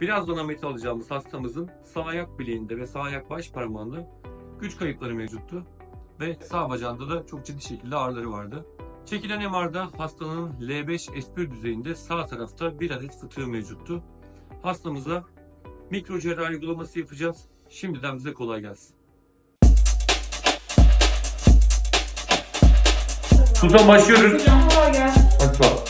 Birazdan ameliyat alacağımız hastamızın sağ ayak bileğinde ve sağ ayak baş parmağında güç kayıpları mevcuttu. Ve sağ bacağında da çok ciddi şekilde ağrıları vardı. Çekilen MR'da hastanın L5 S1 düzeyinde sağ tarafta bir adet fıtığı mevcuttu. Hastamıza mikro cerrahi uygulaması yapacağız. Şimdiden bize kolay gelsin. Sultan başlıyoruz. Hocam kolay gelsin. Hadi bak.